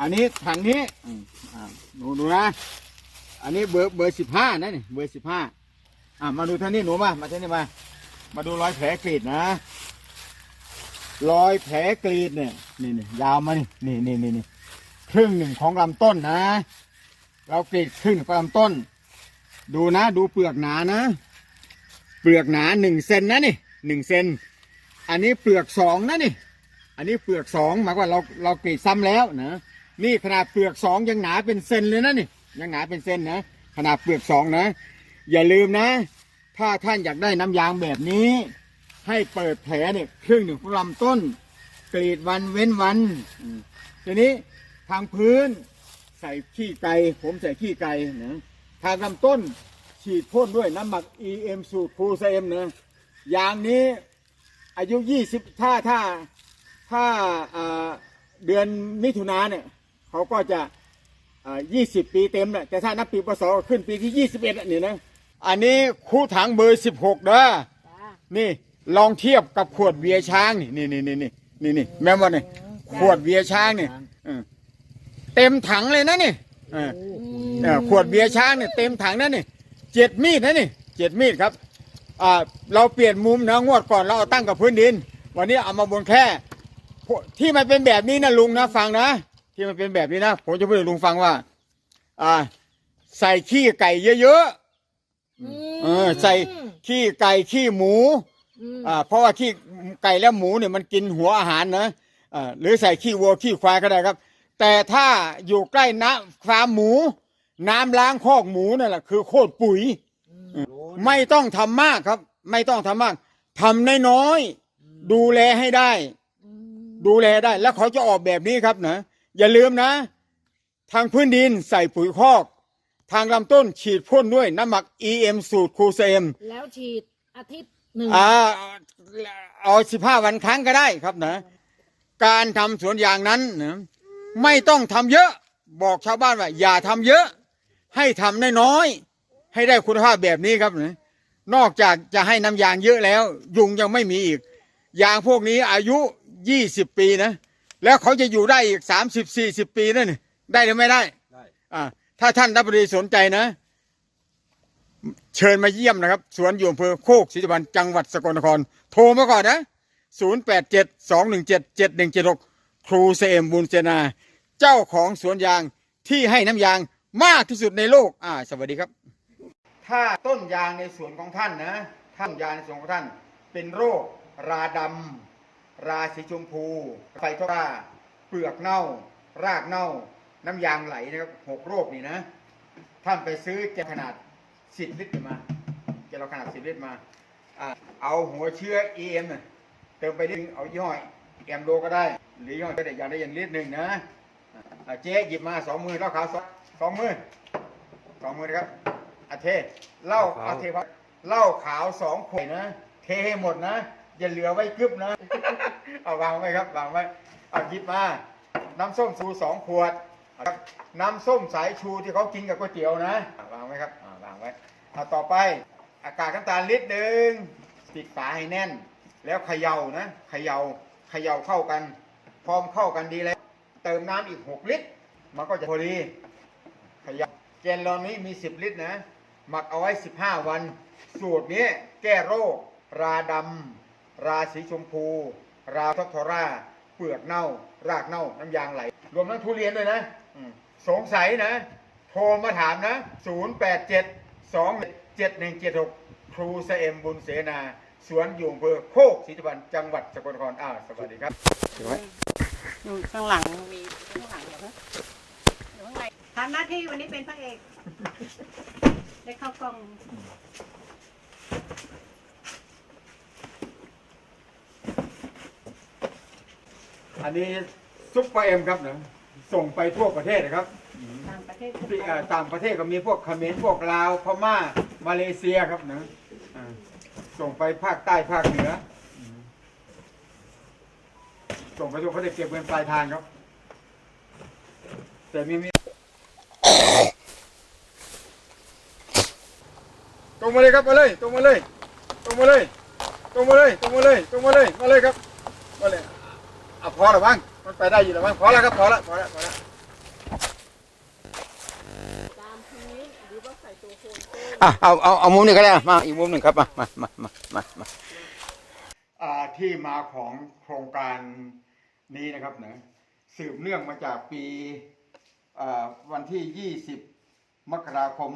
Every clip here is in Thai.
อันนี้ถังนี้อืมอ่าดูดูนะ อันนี้เบอร์เบอร์สิบห้านะนี่เบอร์สิบห้าอ่ามาดูท่านี้หนูมา มาท่านี้มา มาดูรอยแผลกรีดนะ รอยแผลกรีดเนี่ยนี่นี่ยาวมานี่นี่นี่นี่นี่ครึ่งหนึ่งของลำต้นนะ เรากรีดครึ่งของลำต้น ดูนะ ดูเปลือกหนานะ เปลือกหนาหนึ่งเซนนะนี่หนึ่งเซนอันนี้เปลือกสองนะนี่ อันนี้เปลือกสองหมายความว่าเราเรากรีดซ้ำแล้วนะ นี่ขนาดเปลือกสองยังหนาเป็นเซนเลยนะนี่ยังหนาเป็นเซนนะขนาดเปลือกสองนะ อย่าลืมนะ ถ้าท่านอยากได้น้ำยางแบบนี้ ให้เปิดแผลเนี่ยครึ่งหนึ่งของลำต้น กรีดวันเว้นวันทีนี้ทางพื้นใส่ขี้ไก่ผมใส่ขี้ไก่นะทางลำต้นฉีดพ่นด้วยน้ำหมัก EM สูตรฟูเซมนะยางนี้อายุ 20 ถ้าถ้าถ้าาเดือนมิถุนาเนี่ย เขาก็จะอ่า20ปีเต็มเนี่ยแต่ถ้านับปีพศขึ้นปีที่21อะนี่นะ อันนี้คู่ถังเบอร์16เด้อจ้านี่ลองเทียบกับขวดเบียร์ช้างนี่นี่นี่นี่นี่นี่นี่แม่ว่านี่ขวดเบียร์ช้างนี่เออเต็มถังเลยนะนี่เออเออขวดเบียร์ช้างนี่เต็มถังนะนี่เจ็ดมีดนะนี่เจ็ดมีดครับอ่าเราเปลี่ยนมุมนะงวดก่อนเราเอาตั้งกับพื้นดิน วันนี้เอามาบนแคร่พวกที่มันเป็นแบบนี้นะลุงนะฟังนะ ที่มันเป็นแบบนี้นะผมจะพูดให้ลุงฟังว่า อ่า ใส่ขี้ไก่เยอะๆเออ ใส่ขี้ไก่ขี้หมู อ่า เพราะว่าขี้ไก่และหมูเนี่ยมันกินหัวอาหารนะอ่าหรือใส่ขี้วัวขี้ควายก็ได้ครับ แต่ถ้าอยู่ใกล้น้ำฟาร์มหมู น้ำล้างคอกหมูนั่นแหละคือโคตรปุ๋ย ไม่ต้องทำมากครับ ไม่ต้องทำมากทำน้อยๆดูแลให้ได้ ดูแลได้แล้วเขาจะออกแบบนี้ครับนะ อย่าลืมนะ ทางพื้นดินใส่ปุ๋ยคอก ทางลำต้นฉีดพ่นด้วยน้ำหมัก EM สูตรคูเซมแล้วฉีดอาทิตย์หนึ่งอ่าเอาสิบห้าวันครั้งก็ได้ครับนะ การทำสวนยางนั้นนะไม่ต้องทำเยอะ บอกชาวบ้านว่า อย่าทำเยอะ ให้ทำน้อยๆให้ได้คุณภาพแบบนี้ครับนะนอกจากจะให้น้ำยางเยอะแล้ว ยุงยังไม่มีอีก ยางพวกนี้อายุยี่สิบปีนะ แล้วเขาจะอยู่ได้อีกสามสิบสี่สิบปีนั่นนี่ได้หรือไม่ได้ได้ อ่าถ้าท่านรัฐมนตรีสนใจนะ เชิญมาเยี่ยมนะครับ สวนอยู่อำเภอโคกศรีสุพรรณจังหวัดสกลนคร โทรมาก่อนนะ0 8 7 2 1 7 7 1 7 6ครูเซมบุญเจนา เจ้าของสวนยางที่ให้น้ำยางมากที่สุดในโลก อ่า สวัสดีครับ ถ้าต้นยางในสวนของท่านนะท่านยางในสวนของท่าน เป็นโรคราดำ ราสีชมพู ไฟทอราเปลือกเน่า รากเน่า น้ำยางไหลนะครับหกโรคนี่นะ ท่านไปซื้อแกลขนาด10ลิตรมาแกลเราขนาด10ลิตรมาอ่าเอาหัวเชื้อ EM น่ะเติมไปนิดนึงเอายี่ห้อแอมโดก็ได้ หรือยี่ห้อก็ได้อย่างได้อย่างลิตรหนึ่งนะอ่าเจ๊หยิบมาสองมือเหล้าขาวสองสองมือสองมือนะครับอาเทเหล้าอาเทครับเหล้าขาวสองขวดนะ เทให้หมดนะ อย่าเหลือไว้กึบนะ เอาวางไว้ครับวางไว้เอาหยิบมาน้ำส้มสูสองขวดครับน้ำส้มสายชูที่เขากินกับก๋วยเตี๋ยวนะวางไว้ครับาวางไว้เอาต่อไปอากาศน้ำตาลลิตรหนึ่งปิดฝาให้แน่น แล้วเขย่านะเขย่าเขย่าเข้ากัน พร้อมเข้ากันดีแล้ว เติมน้ำอีก 6 ลิตร มันก็จะพอดีเขย่าแกนลอนนี้มี 10 ลิตรนะหมักเอาไว้ 15 วัน สูตรนี้แก้โรค ราดำราสีชมพู ราทอทอราเปลือกเน่า รากเน่า น้ำยางไหล รวมทั้งทุเรียนด้วยนะสงสัยนะ โทรมาถามนะ 087 27176 ครูเสเอมบุญเสนา สวนอยู่อำเภอโคกศรีสุพรรณจังหวัดสกลนครอ้าวสวัสดีครับเดี๋ยวไว้อยู่ข้างหลังมีข้างหลังเดี๋ยวนะเดี๋ยข้างในทำหน้าที่วันนี้เป็นพระเอก ได้เข้ากล้อง อันนี้ซุปเปอร์เอ็มครับนะส่งไปทั่วประเทศนะครับต่างประเทศที่เอ่อต่างประเทศก็มีพวกเขมรพวกลาวพม่ามาเลเซียครับนะอ่าส่งไปภาคใต้ภาคเหนืออืมส่งไปทั่วเขาจะเก็บเงินปลายทางครับ แต่มีมีตรงมาเลยครับมาเลยตรงมาเลยตรงมาเลยตรงมาเลยตรงมาเลยตรงมาเลยมาเลยครับมาเลย เอาพอแล้วมั้งมันไปได้อยู่แล้วมั้งพอแล้วครับพอแล้วพอแล้วพอแล้วตามพื้หรือว่าใส่ตัวโค้นอะเอาเอาเอามุมนี้ก็ได้มาอีกมุมหนึ่งครับมามามามามามาอ่าที่มาของโครงการนี้นะครับเนะสืบเนื่องมาจากปีอ่าวันที่ 20 มกราคม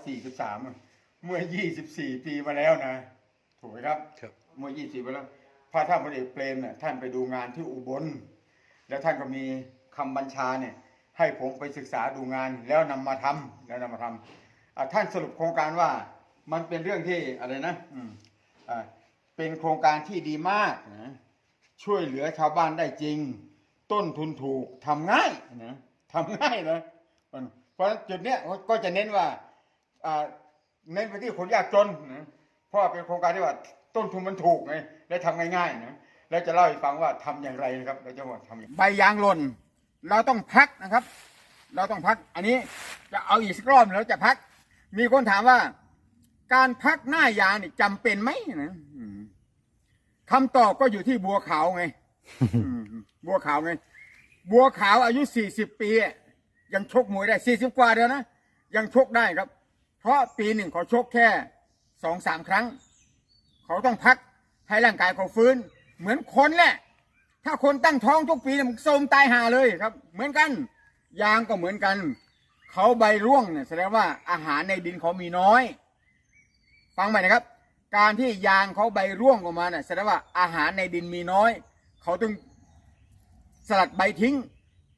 2543 เมื่อ 24 ปีมาแล้วนะ ถูกไหมครับครัเมื่อ 24 ปีแล้ว พระท่านพลเอกเปรมเนี่ยท่านไปดูงานที่อุบล แล้วท่านก็มีคำบัญชาเนี่ยให้ผมไปศึกษาดูงานแล้วนำมาทำแล้วนำมาทำอ่าท่านสรุปโครงการว่ามันเป็นเรื่องที่อะไรนะอืมอ่าเป็นโครงการที่ดีมากนะช่วยเหลือชาวบ้านได้จริง ต้นทุนถูกทำง่ายนะทำง่ายนะมันเพราะจุดเนี้ยก็จะเน้นว่าเน้นไปที่คนยากจนนะเพราะเป็นโครงการที่ว่า ต้นทุนมันถูกไงและทำง่ายๆนะแล้วจะเล่าให้ฟังว่าทำอย่างไรนะครับเราจะว่าทำอย่างใบยางหล่นเราต้องพักนะครับ เราต้องพัก อันนี้จะเอาอีกสักรอบแล้วจะพัก มีคนถามว่า การพักหน้ายางนี่จำเป็นไหมนะอืมคำตอบก็อยู่ที่บัวขาวไงอืมบัวขาวไง บัวขาวอายุสี่สิบปีอะยังชกมวยได้สี่สิบกว่าเดียวนะยังชกได้ครับ เพราะปีหนึ่งเขาชกแค่สองสามครั้ง เขาต้องพักให้ร่างกายเขาฟื้น เหมือนคนแหละ ถ้าคนตั้งท้องทุกปีเนี่ยมันโทรมตายหาเลยครับ เหมือนกัน ยางก็เหมือนกัน เขาใบร่วงเนี่ยแสดงว่าอาหารในดินเขามีน้อย ฟังใหม่นะครับ การที่ยางเขาใบร่วงออกมาเนี่ยแสดงว่าอาหารในดินมีน้อย เขาต้องสลัดใบทิ้ง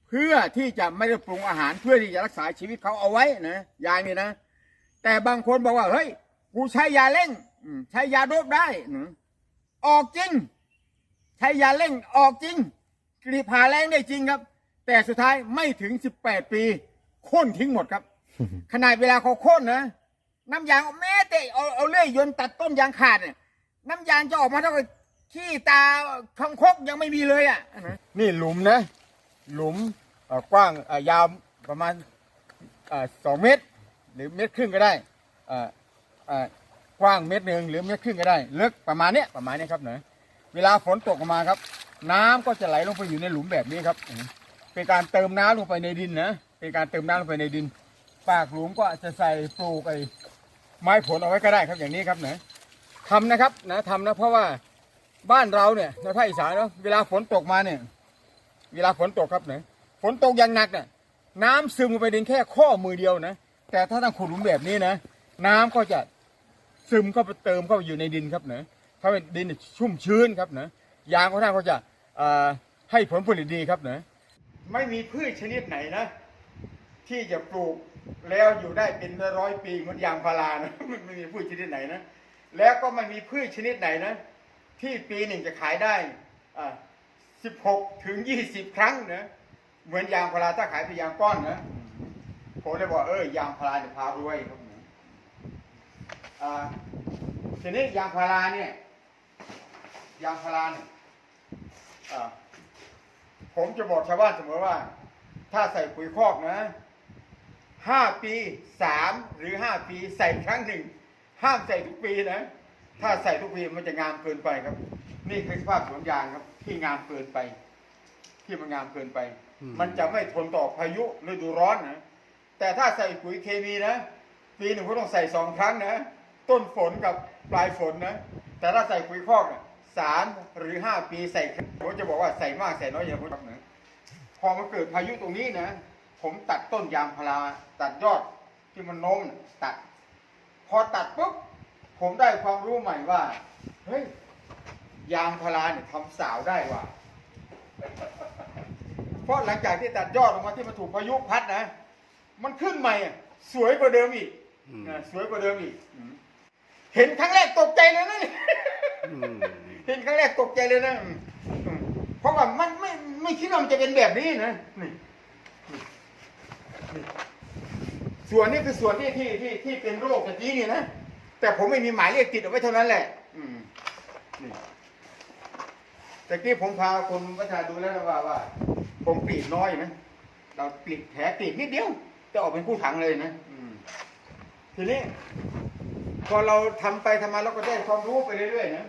เพื่อที่จะไม่ได้ปรุงอาหารเพื่อที่จะรักษาชีวิตเขาเอาไว้นะยางนี่นะ แต่บางคนบอกว่าเฮ้ยกูใช้ยาเร่ง ใช้ยาโดบได้อืมออกจริง ใช้ยาเร่งออกจริงกรีดผ่าแรงได้จริงครับ แต่สุดท้ายไม่ถึง18ปีโค่นทิ้งหมดครับ ขนาดเวลาเขาโค่นนะน้ำยางแม้แต่เอาเอาเลื่อยยนต์ตัดต้นยางขาดเนี่ยน้ำยางจะออกมาเท่ากับขี้ตาคางคกยังไม่มีเลยอะนี่หลุมนะ หลุมเอ่อกว้างเอ่อยาวประมาณเอ่อสองเมตร หรือเมตรครึ่งก็ได้เอ่อเอ่อ กว้างเมตรหนึ่งหรือเมตรครึ่งก็ได้ลึกประมาณเนี้ยประมาณเนี้ยครับเนอะเวลาฝนตกออกมาครับ น้ำก็จะไหลลงไปอยู่ในหลุมแบบนี้ครับเป็นการเติมน้ำลงไปในดินนะเป็นการเติมน้ำลงไปในดิน ปากหลุมก็จะใส่ปลูกไอ้ไม้ผลเอาไว้ก็ได้ครับอย่างนี้ครับเนอะทำนะครับนะทำนะเพราะว่าบ้านเราเนี่ยในภาคอีสานเนาะเวลาฝนตกมาเนี่ยเวลาฝนตกครับเนี่ยฝนตกอย่างหนักเนี่ยน้ำซึมลงไปดินแค่ข้อมือเดียวนะ แต่ถ้าต้องขุดหลุมแบบนี้นะ น้ำก็จะ ซึมเข้าไปเติมเข้าไปอยู่ในดินครับเนะถ้าเป็นดินชุ่มชื้นครับเนะยางของท่านก็จะให้ผลผลิตดีครับเนะไม่มีพืชชนิดไหนนะ ที่จะปลูกแล้วอยู่ได้เป็นร้อยปีเหมือนยางพารานะมันไม่มีพืชชนิดไหนนะ แล้วก็ไม่มีพืชชนิดไหนนะ ที่ปีหนึ่งจะขายได้สิบหกถึงยี่สิบครั้งนะเหมือนยางพาราถ้าขายเป็นยางก้อนนะผมเลยบอกเออยางพาราจะพารวยครับ ทีนี้ยางพาราเนี่ยยางพาราเนี่ยอ่าผมจะบอกชาวบ้านเสมอว่า ถ้าใส่ปุ๋ยคอกนะห้าปีสามหรือห้าปีใส่ครั้งหนึ่ง ห้ามใส่ทุกปีนะ ถ้าใส่ทุกปีมันจะงามเกินไปครับ นี่คือสภาพสวนยางครับ ที่งามเกินไป ที่มันงามเกินไปอืมมันจะไม่ทนต่อพายุฤดูร้อนนะแต่ถ้าใส่ปุ๋ยเคมีนะ ปีหนึ่งก็ต้องใส่สองครั้งนะ ต้นฝนกับปลายฝนนะ แต่ถ้าใส่ปุ๋ยคอกเนี่ยสามหรือห้าปีใส่ครั้งผมจะบอกว่าใส่มากใส่น้อยอย่างผมบอกนะพอมันเกิดพายุตรงนี้นะ ผมตัดต้นยางพาราตัดยอดที่มันโน้มน่ะตัด พอตัดปุ๊บผมได้ความรู้ใหม่ว่าเฮ้ยยางพาราเนี่ยทำสาวได้ว่ะเพราะหลังจากที่ตัดยอดออกมาที่มันถูกพายุพัดนะ มันขึ้นใหม่อะสวยกว่าเดิมอีกอืมนะสวยกว่าเดิมอีกอืม เห็นครั้งแรกตกใจเลยนะนี่อืมเห็นครั้งแรกตกใจเลยนะอืมอืมเพราะว่ามันไม่ไม่คิดว่ามันจะเป็นแบบนี้นะนี่นี่นี่ส่วนนี้คือส่วนที่ที่ที่ที่เป็นโรคตะกี้นี่นะแต่ผมไม่มีหมายเลขติดเอาไว้เท่านั้นแหละ อืมนี่แต่กี้ผมพาคนประชาดูแล้วนะว่าว่า ผมกรีดน้อยนะเรากรีดแผลกรีดนิดเดียว จะออกเป็นคู่ถังเลยนะอืมทีนี้ พอเราทำไปทำมาเราก็ได้ความรู้ไปเรื่อยๆนะ